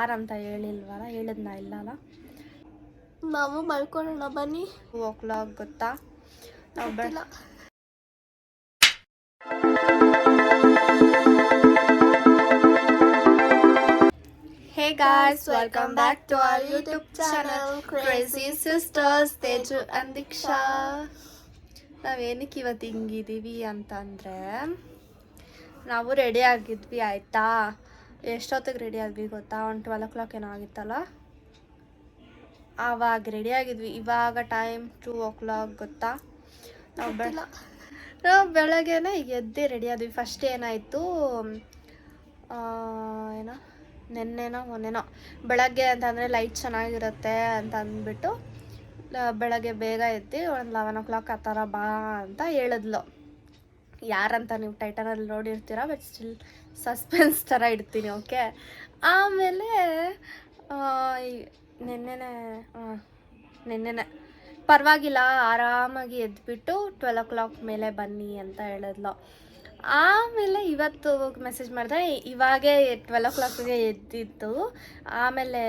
ಯಾರಂತ ಹೇಳಿಲ್ವಲ್ಲ ಹೇಳಿದ್ನ ಇಲ್ಲಲ್ಲ? ನಾವು ಮಲ್ಕೊಳ್ಳೋಣ ಬನ್ನಿ. ಓ ಕ್ಲಾಕ್ ಗೊತ್ತಾ? ನಾವು ಬೆಳ. Hey guys welcome welcome back back to to our our YouTube YouTube channel crazy sisters Teju and Deeksha ನಾವೇನಕ್ಕೆ ಇವತ್ತು ಹಿಂಗಿದ್ದೀವಿ ಅಂತಂದರೆ ನಾವು ರೆಡಿ ಆಗಿದ್ವಿ ಆಯಿತಾ? ಎಷ್ಟೊತ್ತಿಗೆ ರೆಡಿ ಆದ್ವಿ ಗೊತ್ತಾ? ಒಂದು ಟ್ವೆಲ್ ಓ ಕ್ಲಾಕ್ ಏನೋ ಆಗಿತ್ತಲ್ಲ? ಆವಾಗ ರೆಡಿ ಆಗಿದ್ವಿ. ಇವಾಗ ಟೈಮ್ ಟೂ ಓ ಕ್ಲಾಕ್ ಗೊತ್ತಾ? ನಾವು ಬೆಳ. ನಾವು ಬೆಳಗ್ಗೆನೆ ಎದ್ದೇ ರೆಡಿ ಆದ್ವಿ. ಫಸ್ಟ್ ಏನಾಯಿತು? ಏನೋ? ನೆನ್ನೆನೋ ಮೊನ್ನೆನೋ. ಬೆಳಗ್ಗೆ ಅಂತಂದರೆ ಲೈಟ್ ಚೆನ್ನಾಗಿರುತ್ತೆ ಅಂತ ಅಂದ್ಬಿಟ್ಟು ಬೆಳಗ್ಗೆ ಬೇಗ ಎದ್ದು ಒಂದು ಲೆವೆನ್ ಓ ಕ್ಲಾಕ್ ಆ ಥರ ಬಾ ಅಂತ ಹೇಳಿದ್ಲು. ಯಾರಂತ ನೀವು ಟೈಟನಲ್ಲಿ ನೋಡಿರ್ತೀರ ಬಟ್ ಸ್ಟಿಲ್ ಸಸ್ಪೆನ್ಸ್ ಥರ ಇಡ್ತೀನಿ ಓಕೆ ಆಮೇಲೆ ನಿನ್ನೆನೆ ನಿನ್ನೆನೆ. ಪರವಾಗಿಲ್ಲ, ಆರಾಮಾಗಿ ಎದ್ಬಿಟ್ಟು ಟ್ವೆಲ್ ಓ ಕ್ಲಾಕ್ ಮೇಲೆ ಬನ್ನಿ ಅಂತ ಹೇಳಿದ್ಲು. ಆಮೇಲೆ ಇವತ್ತು ಮೆಸೇಜ್ ಮಾಡಿದೆ, ಇವಾಗೇ ಟ್ವೆಲ್ ಓ ಕ್ಲಾಕಿಗೆ ಎದ್ದಿತ್ತು ಆಮೇಲೆ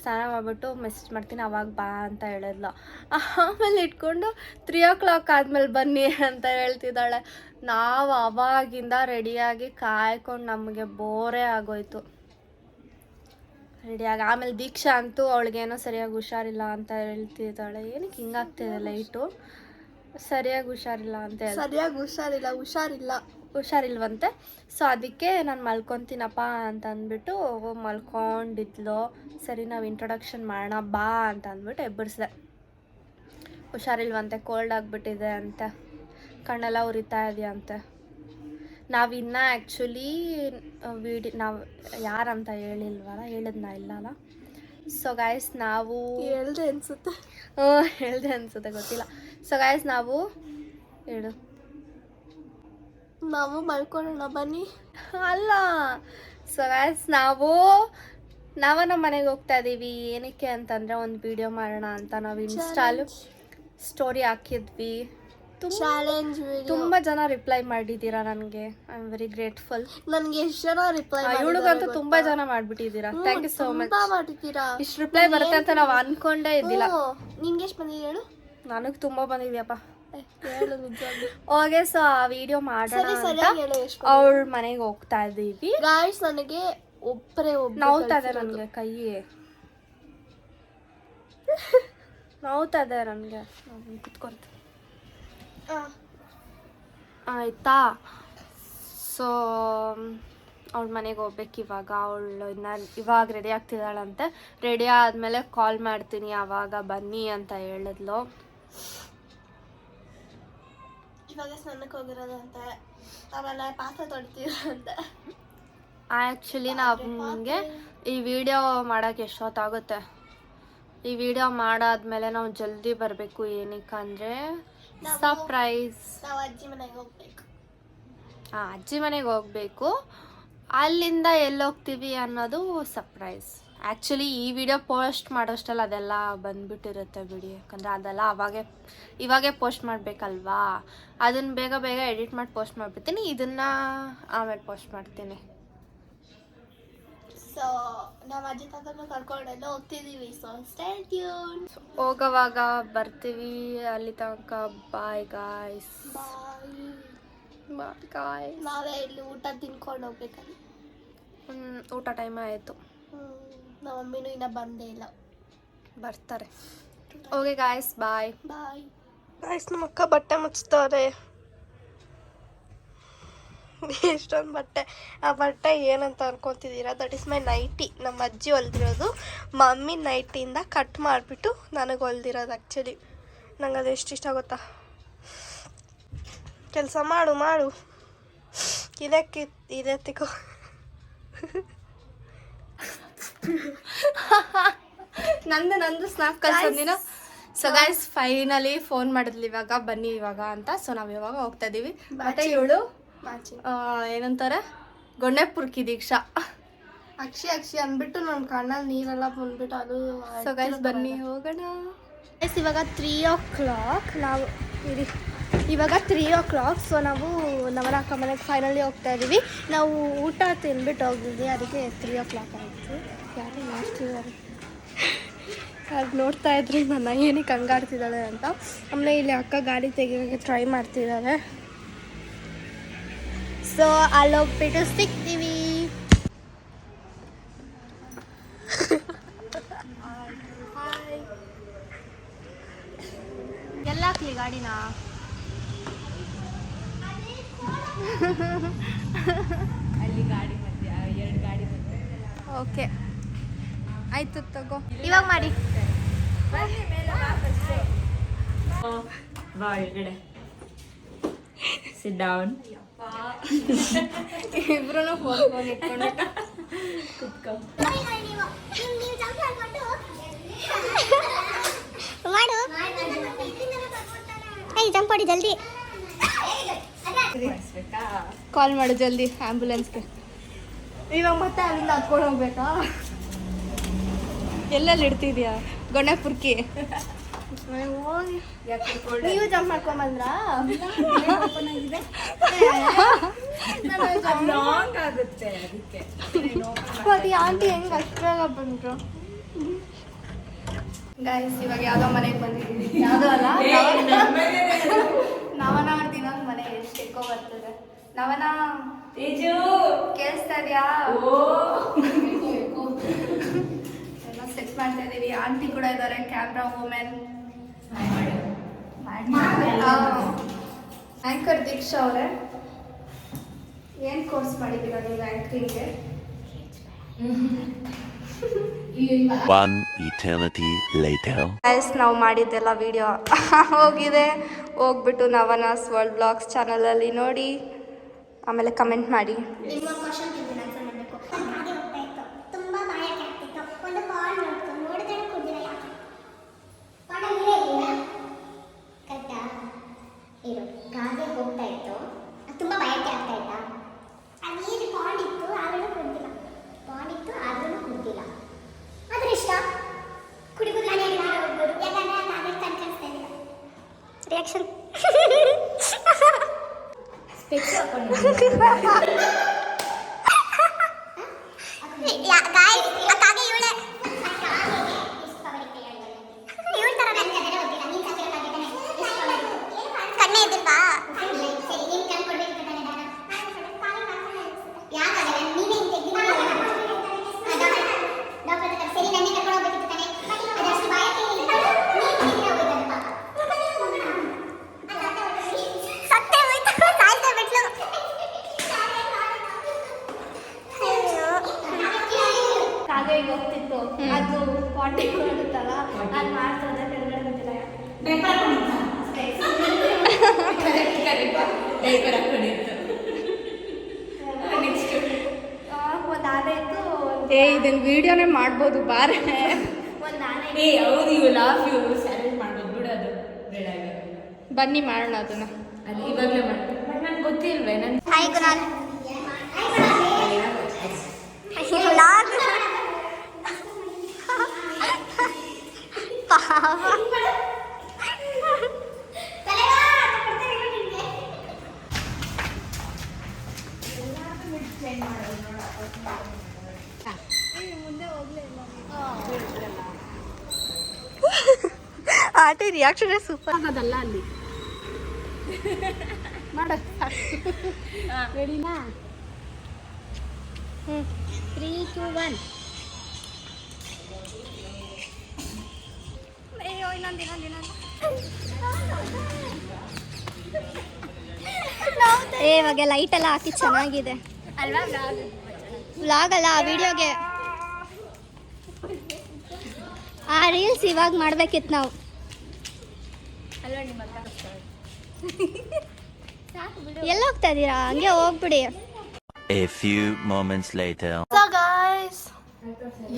ಸ್ನಾನ ಮಾಡಿಬಿಟ್ಟು ಮೆಸೇಜ್ ಮಾಡ್ತೀನಿ, ಅವಾಗ ಬಾ ಅಂತ ಹೇಳಿದ್ಲು. ಆಮೇಲೆ ಇಟ್ಕೊಂಡು ತ್ರೀ ಓ ಕ್ಲಾಕ್ ಆದ್ಮೇಲೆ ಬನ್ನಿ ಅಂತ ಹೇಳ್ತಿದ್ದಾಳೆ. ನಾವು ಅವಾಗಿಂದ ರೆಡಿಯಾಗಿ ಕಾಯ್ಕೊಂಡು ನಮಗೆ ಬೋರೇ ಆಗೋಯ್ತು. ರೆಡಿಯಾಗಿ ಆಮೇಲೆ ದೀಕ್ಷಾ ಅಂತೂ ಅವಳಿಗೇನೋ ಸರಿಯಾಗಿ ಹುಷಾರಿಲ್ಲ ಅಂತ ಹೇಳ್ತಿದ್ದಾಳೆ. ಏನಕ್ಕೆ ಹಿಂಗಾಗ್ತಿದೆ ಲೈಟು ಸರಿಯಾಗಿ ಹುಷಾರಿಲ್ಲ ಅಂತ ಸರಿಯಾಗಿ ಹುಷಾರಿಲ್ಲ ಹುಷಾರಿಲ್ಲ. ಹುಷಾರಿಲ್ವಂತೆ. ಸೊ ಅದಕ್ಕೆ ನಾನು ಮಲ್ಕೊತೀನಪ್ಪ ಅಂತ ಅಂದ್ಬಿಟ್ಟು ಹೋಗಿ ಮಲ್ಕೊಂಡಿದ್ಲು. ಸರಿ ನಾವು ಇಂಟ್ರೊಡಕ್ಷನ್ ಮಾಡೋಣ ಬಾ ಅಂತ ಅಂದ್ಬಿಟ್ಟು ಎಬ್ಬರಿಸ್ದೆ ಹುಷಾರಿಲ್ವಂತೆ ಕೋಲ್ಡ್ ಆಗಿಬಿಟ್ಟಿದೆ ಅಂತ. ಕಣ್ಣೆಲ್ಲ ಉರಿತಾ ಇದೆಯಂತೆ ನಾವಿನ್ನ ಆ್ಯಕ್ಚುಲಿ ವಿಡಿ ನಾವು ಯಾರಂತ ಹೇಳಿಲ್ವಲ್ಲ ಹೇಳಿದ್ನ ಇಲ್ಲಲ್ಲ. ಸೊ ಗಾಯ್ಸ್ ನಾವು ಹೇಳ್ದೆ ಅನ್ಸುತ್ತೆ. ಹೇಳ್ದೆ ಅನ್ಸುತ್ತೆ ಗೊತ್ತಿಲ್ಲ. ಸೊ ಗಾಯ್ಸ್ ನಾವು ಹೇಳು. ನಾವು ಮಲ್ಕೊಳ್ಳೋಣ ಬನ್ನಿ. ಅಲ್ಲ ಸೊ ಗಾಯ್ಸ್ ನಾವು ನಾವ ನಮ್ಮ ಮನೆಗೆ ಹೋಗ್ತಾ ಇದ್ದೀವಿ ಏನಕ್ಕೆ ಅಂತಂದ್ರೆ ಒಂದು ವಿಡಿಯೋ ಮಾಡೋಣ ಅಂತ ನಾವು ಇನ್ಸ್ಟಾಲು ಸ್ಟೋರಿ ಹಾಕಿದ್ವಿ. ತುಂಬ ಚಾಲೆಂಜ್ ತುಂಬ ಜನ ರಿಪ್ಲೈ ಮಾಡಿದ್ದೀರಾ ನನಗೆ. ಐ ಆಮ್ ವೆರಿ ಗ್ರೇಟ್ಫುಲ್ ನನ್ಗೆ ಎಷ್ಟು ಜನ ರಿಪ್ಲೈ ಇವಳಿಗಂತೂ ತುಂಬಾ ಜನ ಮಾಡ್ಬಿಟ್ಟಿದ್ದೀರಾ. ಥ್ಯಾಂಕ್ ಯು ಸೋ ಮಚ್ ಮಾಡಿದ್ದೀರಾ ಇಷ್ಟು ರಿಪ್ಲೈ ಬರುತ್ತೆ ಅಂತ ನಾವು ಅನ್ಕೊಂಡೇ ಇದ್ದಿಲ್ಲ. ನಿಮ್ಗೆ ಎಷ್ಟು ಬಂದಿದೆ ಹೇಳು? ನನಗೆ ತುಂಬಾ ಬಂದಿದ್ಯಪ್ಪ. ಓಕೆ ಸೊ ಆ ವಿಡಿಯೋ ಮಾಡೋಣ ಅಂತ ಅವಳ ಮನೆಗೆ ಹೋಗ್ತಾ ಇದ್ದೀವಿ. ಗಾಯ್ಸ್ ನನಗೆ ಒಬ್ಬರೇ ಒಬ್ಬ ನೋವ್ತಾ ಇದೆ ನನಗೆ ಕೈ ನೋವ್ತಾ ಇದೆ ನನಗೆ ಕುತ್ಕೊಳ್ತೀನಿ ಆಯ್ತಾ? ಸೊ ಅವ್ಳ ಮನೆಗೆ ಹೋಗ್ಬೇಕು ಇವಾಗ. ಅವಳು ಇನ್ನ ಇವಾಗ ರೆಡಿ ಆಗ್ತಿದ್ದಾಳಂತೆ. ರೆಡಿ ಆದಮೇಲೆ ಕಾಲ್ ಮಾಡ್ತೀನಿ ಆವಾಗ ಬನ್ನಿ ಅಂತ ಹೇಳಿದ್ಲು. ಇವಾಗ ಸ್ನಾನಕ್ಕೆ ಹೋಗಿರೋದಂತೆ ಆಮೇಲೆ ಪಾತ್ರೆ ತೊಳಿತೀರಂತೆ ಆ್ಯಕ್ಚುಲಿ ನಮಗೆ ಈ ವಿಡಿಯೋ ಮಾಡೋಕ್ಕೆ ಎಷ್ಟೊತ್ತಾಗುತ್ತೆ? ಈ ವಿಡಿಯೋ ಮಾಡಾದ್ಮೇಲೆ ನಾವು ಜಲ್ದಿ ಬರಬೇಕು ಏನಕ್ಕಂದರೆ ಅಂದ್ರೆ ಸರ್ಪ್ರೈಸ್ ನಾವು ಅಜ್ಜಿ ಮನೆಗೆ ಹೋಗ್ಬೇಕು. ಆ ಅಜ್ಜಿ ಮನೆಗೆ ಹೋಗಬೇಕು. ಅಲ್ಲಿಂದ ಎಲ್ಲೋಗ್ತೀವಿ ಅನ್ನೋದು ಸರ್ಪ್ರೈಸ್ ಆ್ಯಕ್ಚುಲಿ ಈ ವಿಡಿಯೋ ಪೋಸ್ಟ್ ಮಾಡೋಷ್ಟಲ್ಲ ಅದೆಲ್ಲ ಬಂದುಬಿಟ್ಟಿರುತ್ತೆ ಬಿಡಿ. ಯಾಕಂದರೆ ಅದೆಲ್ಲ ಅವಾಗೆ ಇವಾಗೆ ಪೋಸ್ಟ್ ಮಾಡಬೇಕಲ್ವಾ? ಅದನ್ನು ಬೇಗ ಬೇಗ ಎಡಿಟ್ ಮಾಡಿ ಪೋಸ್ಟ್ ಮಾಡಿಬಿಡ್ತೀನಿ. ಇದನ್ನು ಆಮೇಲೆ ಪೋಸ್ಟ್ ಮಾಡ್ತೀನಿ. ಸೊ ನಾವು ಅಜ್ಜಿ ಕರ್ಕೊಂಡೆಲ್ಲ ಹೋಗ್ತಿದ್ದೀವಿ ಸೊ ಸ್ಟೇ ಟ್ಯೂನ್ ಹೋಗೋವಾಗ ಬರ್ತೀವಿ. ಅಲ್ಲಿ ತನಕ ಬಾಯ್ ಗಾಯ್ಸ್ ಬಾಯ್ ಬಾಯ್ ನಾವೇ ಇಲ್ಲಿ ಊಟ ತಿನ್ಕೊಂಡು ಹೋಗ್ಬೇಕಲ್ಲಿ. ಊಟ ಟೈಮ್ ಆಯಿತು. ನಮ್ಮ ಮಮ್ಮಿನೂ ಇನ್ನೂ ಬಂದೇ ಇಲ್ಲ. ಬರ್ತಾರೆ. Okay guys bye bye guys ನಮ್ಮ ಅಕ್ಕ ಬಟ್ಟೆ ಮುಚ್ತಾರೆ. ಎಷ್ಟೊಂದು ಬಟ್ಟೆ. ಆ ಬಟ್ಟೆ ಏನಂತ ಅನ್ಕೊತಿದ್ದೀರಾ? ದಟ್ ಇಸ್ ಮೈ ನೈಟಿ ನಮ್ಮ ಅಜ್ಜಿ ಹೊಲ್ದಿರೋದು ಮಮ್ಮಿ ನೈಟಿಯಿಂದ ಕಟ್ ಮಾಡಿಬಿಟ್ಟು ನನಗೆ ಹೊಲ್ದಿರೋದು ಆ್ಯಕ್ಚುಲಿ ನಂಗೆ ಅದು ಎಷ್ಟು ಇಷ್ಟ ಗೊತ್ತಾ? ಕೆಲಸ ಮಾಡು ಮಾಡು. ಇದಕ್ಕೆ ಇದೆ ತಿಕೋ? ನಂದು ನಂದು ಸ್ನಾಪ್ ಕಲ್ಸಿನ ಸೊ ಗೈಸ್ ಫೈನಲಿ ಫೋನ್ ಮಾಡಿದ್ಲಿ ಇವಾಗ ಬನ್ನಿ ಇವಾಗ ಅಂತ. ಸೊ ನಾವು ಇವಾಗ ಹೋಗ್ತಾ ಇದೀವಿ. ಮತ್ತೆ ಇವಳು ಏನಂತಾರೆ? ಗೊಣ್ಣೆ ಪುರ್ಕಿ ದೀಕ್ಷಾ. ಅಕ್ಷಿ ಅಕ್ಷಿ ಅಂದ್ಬಿಟ್ಟು ನನ್ನ ಕಣ್ಣಲ್ಲಿ ನೀರೆಲ್ಲ ಬಂದ್ಬಿಟ್ಟು ಅದು ಸೊ ಗೈಸ್ ಬನ್ನಿ ಹೋಗೋಣ. ಗೈಸ್ ಇವಾಗ ತ್ರೀ ಓ ಕ್ಲಾಕ್ ನಾವು ಇರಿ. ಇವಾಗ ತ್ರೀ ಓ ಕ್ಲಾಕ್ ಸೊ ನಾವು ನಮ್ಮ ಅಕ್ಕ ಮನೆಗೆ ಫೈನಲಿ ಹೋಗ್ತಾ ಇದ್ದೀವಿ ನಾವು ಊಟ ತಿನ್ಬಿಟ್ಟು ಹೋಗಿದ್ವಿ ಅದಕ್ಕೆ ತ್ರೀ ಓ ಕ್ಲಾಕ್ ಆಯಿತು. ಯಾರು ನೋಡ್ತಿದ್ದಾರೆ ಅದು ನೋಡ್ತಾ ಇದ್ರು ನನ್ನ ಏನಕ್ಕೆ ಹಂಗಾಡ್ತಿದ್ದಾಳೆ ಅಂತ. ಆಮೇಲೆ ಇಲ್ಲಿ ಅಕ್ಕ ಗಾಡಿ ತೆಗಿಯೋಕ್ಕೆ ಟ್ರೈ ಮಾಡ್ತಿದ್ದಾರೆ. ಸೊ ಅಲ್ಲೋಗ್ಬಿಟ್ಟು ಸಿಗ್ತೀವಿ ಎಲ್ಲ ಹಾಕ್ಲಿ ಗಾಡಿನ ಓಕೆ ಆಯ್ತು ತಗೋ. ಇವಾಗ ಮಾಡಿ. ಬಾ ಒಳಗಡೆ. ಸಿಟ್ ಡೌನ್ ಇಬ್ರು ಫೋನ್ ಫೋನ್ ಇಟ್ಕೊಂಡು ಕುತ್ಕೋ. ಮಾಡು. ಏಯ್ ಜಂಪ್ ಮಾಡಿ ಜಲ್ದಿ. ಕಾಲ್ ಮಾಡು ಜಲ್ದಿ ಆಂಬ್ಯುಲೆನ್ಸ್ಗೆ ಇವಾಗ ಮತ್ತೆ ಅಲ್ಲಿಂದ ಹತ್ಕೊಂಡು ಹೋಗ್ಬೇಕಾ? ಎಲ್ಲೆಲ್ಲಿ ಇಡ್ತಿದ್ಯಾ? ಗೊಣಪುರ್ಕಿ. ಹೋಗಿ ನೀವು ಜಂಪ್ ಮಾಡ್ಕೊಂಬಂದ್ರಾ ಲಾಂಗ್ ಆಗುತ್ತೆ ಅದಕ್ಕೆ. ಮತ್ತೆ ಆಂಟಿ ಹೆಂಗ್ ಅಷ್ಟ್ರಾಗ ಬಂದ್ರು? ಗೈಸ್ ಇವಾಗ ಯಾವ್ದೋ ಮನೆಗೆ ಬಂದಿದ್ದೀವಿ ಯಾವ್ದೋ ಅಲ್ಲ? ನವನ? ಇನ್ನೊಂದು ಮನೆ ಎಷ್ಟು ಎಕ್ಕೋ ಬರ್ತದೆ. ನವನ? ತೇಜು! ಕೇಳಿಸ್ತಾ ಇದೆಯಾ? ಸೆಟ್ ಮಾಡ್ತಾ ಇದ್ದೀವಿ ಆಂಟಿ ಕೂಡ ಇದ್ದಾರೆ ಕ್ಯಾಮ್ರಾ ವುಮೆನ್ ಆಂಕರ್ ದೀಕ್ಷಾ ಅವರೇ. ಏನು ಕೋರ್ಸ್ ಮಾಡಿದ್ದೀರಾ ನೀವು ಆ್ಯಂಕರಿಂಗ್ಗೆ One eternity later. ಗೈಸ್ ನಾವು ಮಾಡಿದ್ದೆಲ್ಲ ವಿಡಿಯೋ ಹೋಗಿದೆ. ಹೋಗ್ಬಿಟ್ಟು ನವನಾಸ್ ವರ್ಲ್ಡ್ ಬ್ಲಾಗ್ಸ್ ಚಾನಲಲ್ಲಿ ನೋಡಿ. ಆಮೇಲೆ ಕಮೆಂಟ್ ಮಾಡಿ ನಿಮ್ಮ ಕ್ವಶನ್ ಕೇಳ್ತೀನಿ ಆನ್ಸರ್ ಮಾಡಬೇಕು ಹಾಗೆ ಹೋಗ್ತಾ ಇತ್ತು ತುಂಬಾ ಬಾಯಕ್ಕೆ ಆಗ್ತಿತ್ತು ಒಂದು ಕಾಲ್ ನೋಡ್ತು ನೋಡಿದ್ರೆ ಕುಡಿದಿಲ್ಲ ಯಾಕೆ ಕಾಡಲ್ಲಿ ನೀರೇ ಇಲ್ಲ ಕರೆಕ್ಟಾ ಇರು ಗಾದೆ ಹೋಗ್ತಾ ಇತ್ತು ಅದು ತುಂಬಾ ಬಾಯಕ್ಕೆ ಆಗ್ತಾ ಇತ್ತಾ ಆ ನೀರು ಪಾಂಡ್ ಇತ್ತು ಆದ್ರೂ ಕುಡ್ದಿಲ್ಲ ಪಾಂಡ್ ಇತ್ತು ಆದ್ರೂ ಕುಡ್ದಿಲ್ಲ ಆದ್ರೆ ಇಷ್ಟ ಕುಡಿಬೋದು ನಾನು ಹೇಳಿ ನಾನು ಹೋಗ್ಬೋದು ಯಾಕಂದ್ರೆ ಅದು ಆಮೇಲೆ ಕಣ್ ಕಾಣಿಸ್ತಾ ಇಲ್ಲ ರಿಯಾಕ್ಷನ್ ಸ್ಪೆಕ್ಸ್ ಗಾಯ್ಸ್ ಆ ಕಾಗೆ ಇವಳೆ ಇವಳ ತರ ಕಣ್ಣೇ ಇದ್ದಿಲ್ವಾ ಸರಿ ನೀನ್ ಕಣ್ ಕೊಡ್ಬೇಕು ತಾನೆ ಯಾಕಾಗಲ್ಲ ನೀನೇ ಡಾಕ್ಟರ್ ಹತ್ರ ಸರಿ ನನ್ನೇ ಕರ್ಕೊಂಡು ಹೋಗ್ಬೇಕಿತ್ತು ತಾನೆ ಅದಷ್ಟು ಬಾಯಕ್ಕೆ ಸತ್ತೇ ಹೋಯ್ತು ಸಾಯ್ತಾ ಬಿಟ್ಲು ಕಾಗೆ ಈಗ ಹೋಗ್ತಿತ್ತು ಅದು ಪಾಟಿ ಮಾಡುತ್ತಲ್ಲ ಅದು ಮಾಡ್ತದೆ ಕೆಳಗಡೆ ಬಿದ್ದಿಲ್ಲ ಡೈಪರ್ ಹಾಕೊಂಡಿತ್ತು ಒಂದು ಆನೆ ಇತ್ತು ಏ ಇದನ್ನ ವಿಡಿಯೋನೇ ಮಾಡ್ಬೋದು ಬಾರೆ. ಒಂದು ಆನೆ ಏ ಹೌದು ಇವು ಲಾಫ್ ಇವು ಸ್ಯಾಲೇಜ್ ಮಾಡ್ಬೋದು. ಬಿಡು ಅದು ಬೇಡ ಬನ್ನಿ ಮಾಡೋಣ ಅದನ್ನ. ಅದು ಇವಾಗಲೇ ಮಾಡ್ತೀನಿ ಬಟ್ ನಂಗೆ ಗೊತ್ತಿಲ್ವೇ ನನ್ ರಿಯಾಕ್ಷನ್ ಸೂಪರ್ ಆಗೋದಲ್ಲ ಅಲ್ಲಿ? ಮಾಡ ರೆಡಿನಾ? ಹ್ಞೂ ತ್ರೀ ಟು ಒನ್ ಅಯ್ಯೋ ಇನ್ನೊಂದು ಇನ್ನೊಂದು ಇನ್ನೊಂದು ಏ ಇವಾಗ ಲೈಟ್ ಎಲ್ಲ ಹಾಕಿ ಚೆನ್ನಾಗಿದೆ. ಅಲ್ವಾ? ವ್ಲಾಗ್ ಅಲ್ಲ ಆ ವಿಡಿಯೋಗೆ ಆ ರೀಲ್ಸ್ ಇವಾಗ ಮಾಡ್ಬೇಕಿತ್ತು ನಾವು. ಎಲ್ಲಿ ಹೋಗ್ತಾ ಇದೀರಾ? ಹಂಗೆ ಹೋಗ್ಬಿಡಿ. A few moments later so guys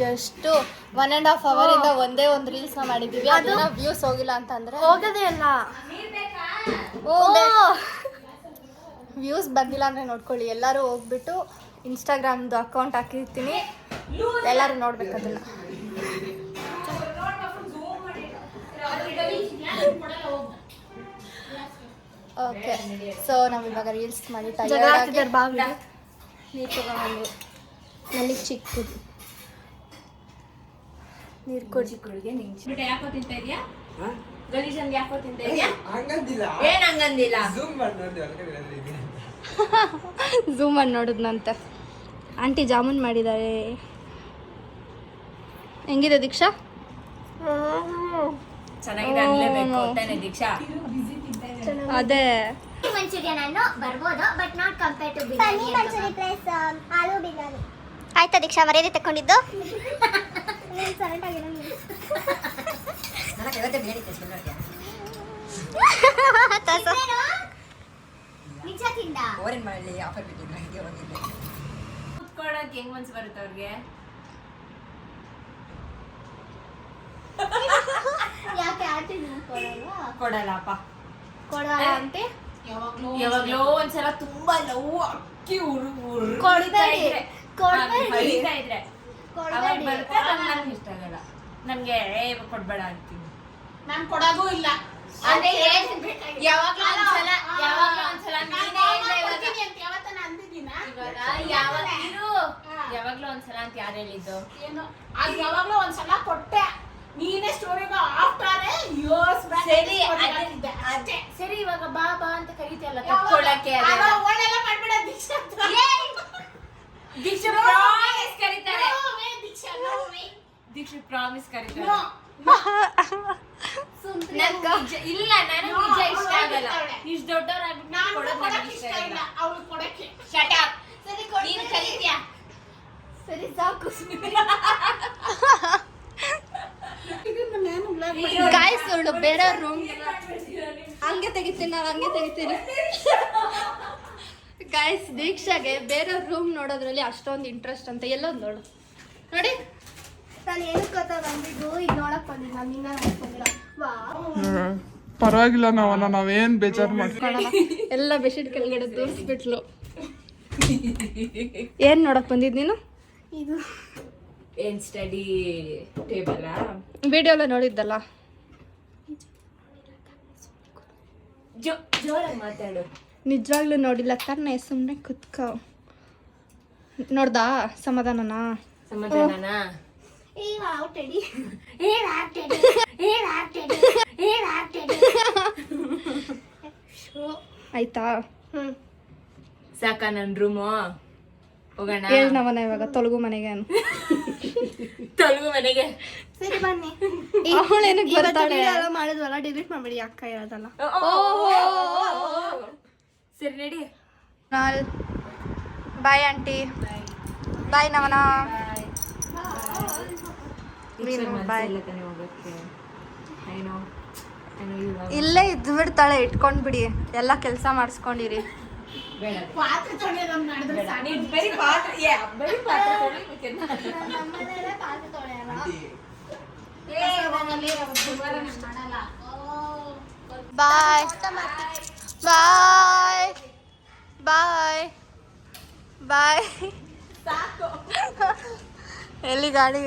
ಎಷ್ಟು ಒನ್ ಅಂಡ್ ಹಾಫ್ ಅವರ್ ಇಂದ ಒಂದೇ ಒಂದು ರೀಲ್ಸ್ನ ಮಾಡಿದೀವಿ ಅದನ್ನ ವ್ಯೂಸ್ ಹೋಗಿಲ್ಲ ಅಂತಂದ್ರೆ ಹೋಗೋದೇ ಅಲ್ಲ ವ್ಯೂಸ್ ಬಂದಿಲ್ಲ ಅಂದ್ರೆ ನೋಡ್ಕೊಳ್ಳಿ ಎಲ್ಲರೂ ಹೋಗ್ಬಿಟ್ಟು ಇನ್ಸ್ಟಾಗ್ರಾಮ್ದು ಅಕೌಂಟ್ ಹಾಕಿರ್ತೀನಿ. ಎಲ್ಲರೂ ನೋಡ್ಬೇಕು ಅದನ್ನ. ಓಕೆ ಸೊ ನಾವು ಇವಾಗ ರೀಲ್ಸ್ ಮಾಡಿ ಟೈರ್ಡ್ ಬಾವಿ ನೀರು ತಗೊಂಡು ನಲ್ಲಿ ಚಿಕ್ಕದು ನೀರು ಕೊಡಿ. ಚಿಕ್ಕಳಿಗೆ ನಿಂಚು ಯಾಕೋ ತಿಂತ ಇದೆಯಾ? ಗಣೇಶನ್ಗೆ ಯಾಕೋ ತಿಂತ ಇದೆಯಾ? ಏನ್ ಹಂಗಂದಿಲ್ಲ? ಝೂಮ್ ಮಾಡಿ ನೋಡಿದ್ನಂತೆ. ಆಂಟಿ ಜಾಮೂನ್ ಮಾಡಿದ್ದಾರೆ ಹೆಂಗಿದೆ ದೀಕ್ಷಾ? ಚೆನ್ನಾಗಿದೆ ಅನ್ಲೇಬೇಕು ತಾನೆ ದೀಕ್ಷಾ? ಅದೇ. ಮಂಚೂರಿಯನ್ ಅನ್ನು ಬರ್ಬೋದು but not compare to paneer manchuri plus aloo biryani. ಆಯ್ತಾ ದೀಕ್ಷಾ ಮರ್ಯಾದೆ ತಕೊಂಡಿದ್ದು ನಿಜ ತಿಂದ? ಕುತ್ಕೊಳಕ್ ಹೆಂಗ್ ಮನ್ಸು ಬರುತ್ತೆ ಅವ್ರಿಗೆ? ಯಾಕೆ ಆಂಟಿ ಕೊಡಲ್ಲಪ್ಪ. ಕೊಡಲ್ಲ ಅಂತೆ? ಯಾವಾಗ್ಲೋ ಒಂದ್ಸಲ. ತುಂಬಾ ಲವ್ ಅಕ್ಕಿ ಉರು ಉರು ಕೊಡ್ತಾ ಇದ್ರೆ, ಕೊಡ್ಬೇಡಿ. ಆ, ಇದ್ರೆ. ಅವಾಗ ಕೊಡ್ಬೇಡಿ. ಬರುತ್ತೆ ನನ್ಗೆ ಇಷ್ಟ ಆಗಲ್ಲ. ನನ್ಗೆ ಏ ಕೊಡ್ಬೇಡ ಅಂತೀನಿ. ನಾನ್ ಕೊಡೋದು ಇಲ್ಲ. ಅದೇ ಯಾವಾಗ್ಲೋ ಒಂದ್ಸಲ ಯಾವಾಗ್ಲೂ ಒಂದ್ಸಲ ನೀನೇ ಹೇಳ್ದೆ ಇವಾಗ. ಅಂತ ಯಾವತ್ತನ ಅಂದಿದ್ದೀನ? ಇವಾಗ ಯಾವಾಗ ಇರು ಯಾವಾಗ್ಲೋ ಒಂದ್ಸಲ ಅಂತ ಯಾರು ಹೇಳಿದ್ದು? ಏನು? ಅದು ಯಾವಾಗ್ಲೂ ಒಂದ್ಸಲ ಕೊಟ್ಟೆ. ನೀನೇ ಸ್ಟೋರಿಗ ಆಫ್ಟರ್ ಇಯರ್ಸ್ ಸರಿ ಅದೇ- ಅದೇ ಸರಿ ಇವಾಗ ಬಾ ಬಾ ಅಂತ ಕರಿತೀಯಲ್ಲ ತಪ್ಕೊಳ್ಳಕ್ಕೆ ಒಳ್ಳೆಲ್ಲ ಮಾಡ್ಬೇಡ ದೀಕ್ಷಾ. ದೀಕ್ಷಾ. ಪ್ರಾಮಿಸ್ ಕರೀತಾರೆ. ದೀಕ್ಷಾ. ದೀಕ್ಷಾ ಪ್ರಾಮಿಸ್ ಕರೀತಾರೆ. ಇಲ್ಲ ನನಗೆ ಜೈ ನಿಜ ಇಷ್ಟ ಆಗಲ್ಲ. ಇಷ್ಟು ದೊಡ್ಡವರಾಗ್ಬಿಟ್ಟು ನಾನ್ ಕೊಡೋದು ಇಷ್ಟ ಇಲ್ಲ. ಅವಳು ಕೊಡಕ್ಕೆ. ಶಟ್ ಅಪ್ ಸರಿ ನೀನು ಕರೀತೀಯ? ಸರಿ ಸಾಕು. ಗಾಯ್ಸ್ ನೋಡು ಬೇರೆ ರೂಮ್ ಹಂಗೆ ತೆಗಿತೀನಿ ನಾನು ಹಂಗೆ ತೆಗಿತೀನಿ. ಗಾಯ್ಸ್ ದೀಕ್ಷಾಗೆ ಬೇರೆ ರೂಮ್ ನೋಡೋದ್ರಲ್ಲಿ ಅಷ್ಟೊಂದು ಇಂಟ್ರೆಸ್ಟ್ ಅಂತ. ಎಲ್ಲೊಂದು ನೋಡು. ನೋಡಿ. ನಾನು ಏನಕ್ಕೆ ಗೊತ್ತಾ ಬಂದಿದ್ದು ಈಗ ನೋಡಕ್ ಬಂದಿಲ್ಲ ನಾನು ನಿನ್ನ ನೋಡ್ಕೊಂಡಿಲ್ಲ ಪರವಾಗಿಲ್ಲ ನಾವನ್ನ ನಾವೇನ್ ಬೇಜಾರು ಮಾಡ್ತೀವಿ. ಎಲ್ಲ ಬೆಡ್ಶೀಟ್ ಕೆಳಗಡೆ ತೋರಿಸ್ಬಿಟ್ಲು. ಏನ್ ನೋಡಕ್ ಬಂದಿದ್ ನೀನು? ಇದು. ಏನ್ ಸ್ಟಡಿ ಟೇಬಲ್ ವಿಡಿಯೋ ಎಲ್ಲ ನೋಡಿದ್ದಲ್ಲ? ಜೋ ಜೋರಾಗಿ ಮಾತಾಡು. ನಿಜವಾಗ್ಲೂ ನೋಡಿಲ್ಲ ತಾನೆ ಸುಮ್ಮನೆ ಕುತ್ಕೋ. ನೋಡ್ದಾ ಸಮಾಧಾನನಾ? ಸಮಾಧಾನನಾ? ಆಯ್ತಾ? ಸಾಕ ನನ್ ರೂಮು ಹೋಗೋಣ. ಹೇಳ್ ನವನ ಇವಾಗ ತೊಲಗು ಮನೆಗೆ ಅನ್ನು. ತೊಳಗು ಮನೆಗೆ. ಸರಿ ಬನ್ನಿ. ಇವತ್ತು ಬರ್ತಾಳೆ? ಮಾಡಿದ್ವಲ್ಲ ಡಿಲೀಟ್ ಮಾಡ್ಬಿಡಿ ಅಕ್ಕ ಇರೋದಲ್ಲ ಸರಿ ನಡಿ. ನಾಲ್. Bye aunty. ಬಾಯ್ ಇವಾಗ ಇಲ್ಲೇ ಇದ್ದು ಬಿಡ್ತಾಳೆ ಇಟ್ಕೊಂಡ್ಬಿಡಿ. ಎಲ್ಲ ಕೆಲಸ ಮಾಡಿಸ್ಕೊಂಡಿರಿ. ಬೇಡ. ಪಾತ್ರೆ ತೊಳೆಯೋದನ್ನ ಮಾಡಿದ್ರೆ ಬೇಡ ನೀನ್ ಬರೀ ಪಾತ್ರೆ ಏ, ಬರೀ ಪಾತ್ರೆ ತೊಳಿಬೇಕೆ? ನಮ್ಮನೇಲೆ ಪಾತ್ರೆ ತೊಳೆಯಲ್ಲ? ಬಾಯ್ ಬಾಯ್ ಬಾಯ್ ಬಾಯ್ ಎಲ್ಲಿ ಗಾಡಿ?